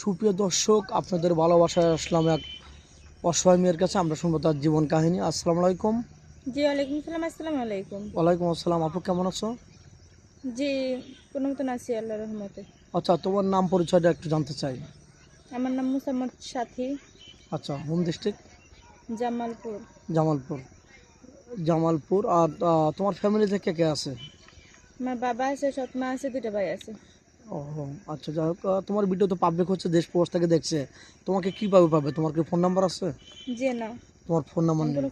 সুপ্রিয় দর্শক আপনাদের ভালোবাসায় আসলাম এক অসহায় মেয়ের কাছে। আমরা শুনব তার জীবন কাহিনী। আসসালামু আলাইকুম। জি ওয়ালাইকুম সালাম আসসালামু আলাইকুম। ওয়ালাইকুম আসসালাম। আপু কেমন আছো? জি কোনো মতন আছি আল্লাহ রহমতে। আচ্ছা তোমার নাম পরিচয়টা একটু জানতে চাই। আমার নাম মুসাম্মদ সাথী। আচ্ছা হোম ডিস্ট্রিক্ট? জামালপুর। জামালপুর। জামালপুর। আর আহ, তোমার ফ্যামিলিতে কে কে আছে? আমার বাবা আছে সৎমা আছে দুটো ভাই আছে। ও আচ্ছা যাই হোক তোমার ভিডিও তো পাবলিক হচ্ছে দেশ প্রবাস থেকে দেখছে। তোমাকে কীভাবে পাবে? তোমার কি ফোন নাম্বার আছে? জি না। তোমার ফোন নাম্বার নেই।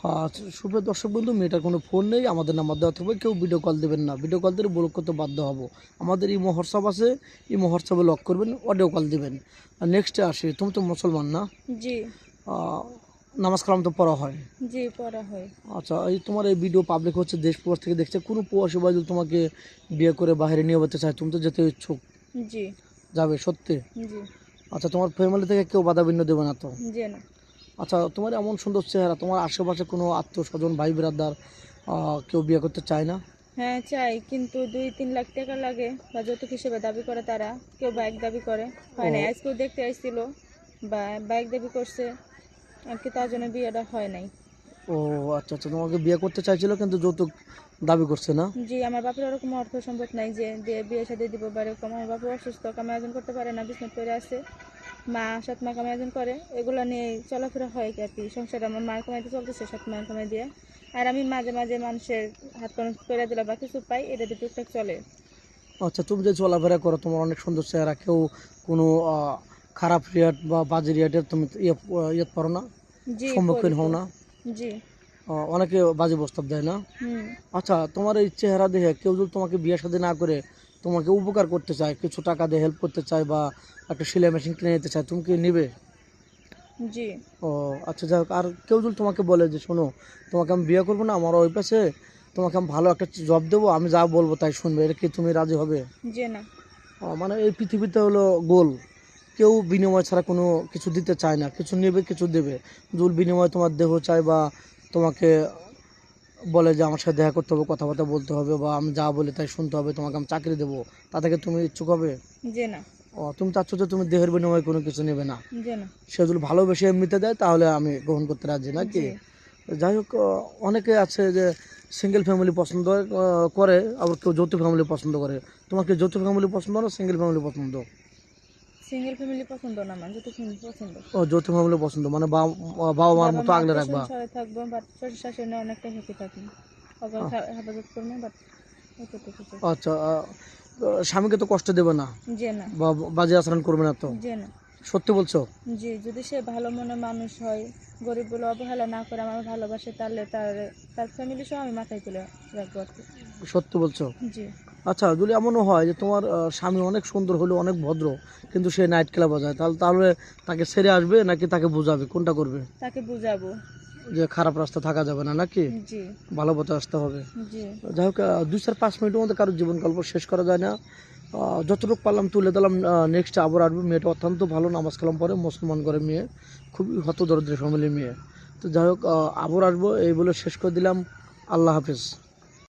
হ্যাঁ আচ্ছা, সুপ্রিয় দর্শক বন্ধু মেয়েটার কোনো ফোন নেই আমাদের নাম্বার দেওয়া থাকবে কেউ ভিডিও কল দেবেন না। ভিডিও কল দিলে ব্লক করতে বাধ্য হব। আমাদের এই হোয়াটসঅ্যাপ আছে এই হোয়াটসঅ্যাপে লক করবেন অডিও কল দিবেন। নেক্সটে আসি তুমি তো মুসলমান না? জি। নামাজ কালাম তো পড়া হয়। জি পড়া হয়। আচ্ছা এই তোমার এই ভিডিও পাবলিক হচ্ছে দেশ প্রবাস থেকে দেখছে কোনো প্রবাসী ভাই যদি তোমাকে বিয়ে করে বাইরে নিয়ে যেতে চায় তুমি তো যেতে ইচ্ছুক। জি। যাবে সত্যি? জি। আচ্ছা তোমার ফ্যামিলি থেকে কেউ বাধা বিঘ্ন দেবে না তো? জি না। আচ্ছা তোমার এমন সুন্দর চেহারা তোমার আশেপাশে কোনো আত্মীয় স্বজন ভাই বিরাদার কেউ বিয়ে করতে চায় না? হ্যাঁ চাই কিন্তু দুই তিন লাখ টাকা লাগে বা যৌতুক হিসেবে দাবি করে তারা কেউ বাইক দাবি করে। হয় না আজকেও দেখতে আসছিল বা বাইক দাবি করছে। আর কি তার জন্য বিয়েটা হয় নাই। ও আচ্ছা আচ্ছা তোমাকে বিয়ে করতে চাইছিল কিন্তু যৌতুক দাবি করছে না? জি আমার বাপের ওরকম অর্থ সম্পদ নাই যে দিয়ে বিয়ে সাথে দিব বা এরকম। আমার বাপু অসুস্থ কামে আয়োজন করতে পারে না বিছনাথ করে আছে। মা সাত মা কামে আয়োজন করে। এগুলো নিয়ে চলাফেরা হয় কি আর কি? সংসার আমার মায়ের কামাইতে চলতেছে সাত মায়ের কামাই দিয়ে। আর আমি মাঝে মাঝে মানুষের হাত খরচ করে দিলে বা কিছু পাই এটা দিয়ে টুকটাক চলে। আচ্ছা তুমি যে চলাফেরা করো তোমার অনেক সুন্দর চেহারা কেউ কোনো খারাপ রিয়াট বা বাজে রিয়াটের তুমি ইয়ে ইয়ে পারো না? সম্মুখীন হও না। জি। অনেকে বাজে প্রস্তাব দেয় না। আচ্ছা তোমার এই চেহারা দেখে কেউ যদি তোমাকে বিয়ে শাদী না করে তোমাকে উপকার করতে চায় কিছু টাকা দিয়ে হেল্প করতে চায় বা একটা সেলাই মেশিন কিনে নিতে চায় তুমি কি নিবে? জি। ও আচ্ছা যাই হোক আর কেউ যদি তোমাকে বলে যে শোনো তোমাকে আমি বিয়ে করব না আমার ওই পাশে তোমাকে আমি ভালো একটা জব দেবো আমি যা বলব তাই শুনবে এটা কি তুমি রাজি হবে? জি না। মানে এই পৃথিবীতে হলো গোল। কেউ বিনিময় ছাড়া কোনো কিছু দিতে চায় না। কিছু নেবে কিছু দেবে। যদি বিনিময় তোমার দেহ চায় বা তোমাকে বলে যে আমার সাথে দেখা করতে হবে কথাবার্তা বলতে হবে বা আমি যা বলি তাই শুনতে হবে তোমাকে আমি চাকরি দেবো। তা থেকে তুমি ইচ্ছুক হবে? জি না। ও তুমি চাচ্ছ যে তুমি দেহের বিনিময়ে কোনো কিছু নেবে না। সে যদি ভালোবেসে এমনিতে দেয় তাহলে আমি গ্রহণ করতে রাজি নাকি। যাই হোক অনেকে আছে যে সিঙ্গেল ফ্যামিলি পছন্দ করে আবার কেউ যৌথ ফ্যামিলি পছন্দ করে। তোমার কি যৌথ ফ্যামিলি পছন্দ না সিঙ্গেল ফ্যামিলি পছন্দ? সিঙ্গেল ফ্যামিলি পছন্দ না আমার যত ফ্যামিলি পছন্দ? ও যৌথ ফ্যামিলি পছন্দ মানে বাবা মার মতো আগলে রাখবা? থাকব বাট শ্বশুর শাশুড়ি অনেকটা থাকি। হেফাজত করব বাট আচ্ছা স্বামীকে তো কষ্ট দেবে না? জি না। বাজে আচরণ করবে না তো? জি না। সত্যি বলছো? জি যদি সে ভালো মনে মানুষ হয় গরিব বলে অবহেলা না করে আমার ভালোবাসে তাহলে তার তার ফ্যামিলি সহ আমি মাথায় তুলে রাখব। সত্যি বলছো? জি। আচ্ছা যদি এমনও হয় যে তোমার স্বামী অনেক সুন্দর হলো অনেক ভদ্র কিন্তু সে নাইট ক্লাব বাজায় তাহলে তাহলে তাকে ছেড়ে আসবে নাকি তাকে বোঝাবে? কোনটা করবে? তাকে বুঝাবো। যে খারাপ রাস্তা থাকা যাবে না নাকি? ভালো পথে আসতে হবে। যাই হোক দুই চার পাঁচ মিনিটের মধ্যে কারোর জীবন গল্প শেষ করা যায় না। যতটুকু পারলাম তুলে দিলাম নেক্সট আবার আসবে। মেয়েটা অত্যন্ত ভালো নামাজ কালাম পরে মুসলমান করে মেয়ে খুবই হত দরিদ্র ফ্যামিলির মেয়ে। তো যাই হোক আবার আসব এই বলে শেষ করে দিলাম। আল্লাহ হাফিজ।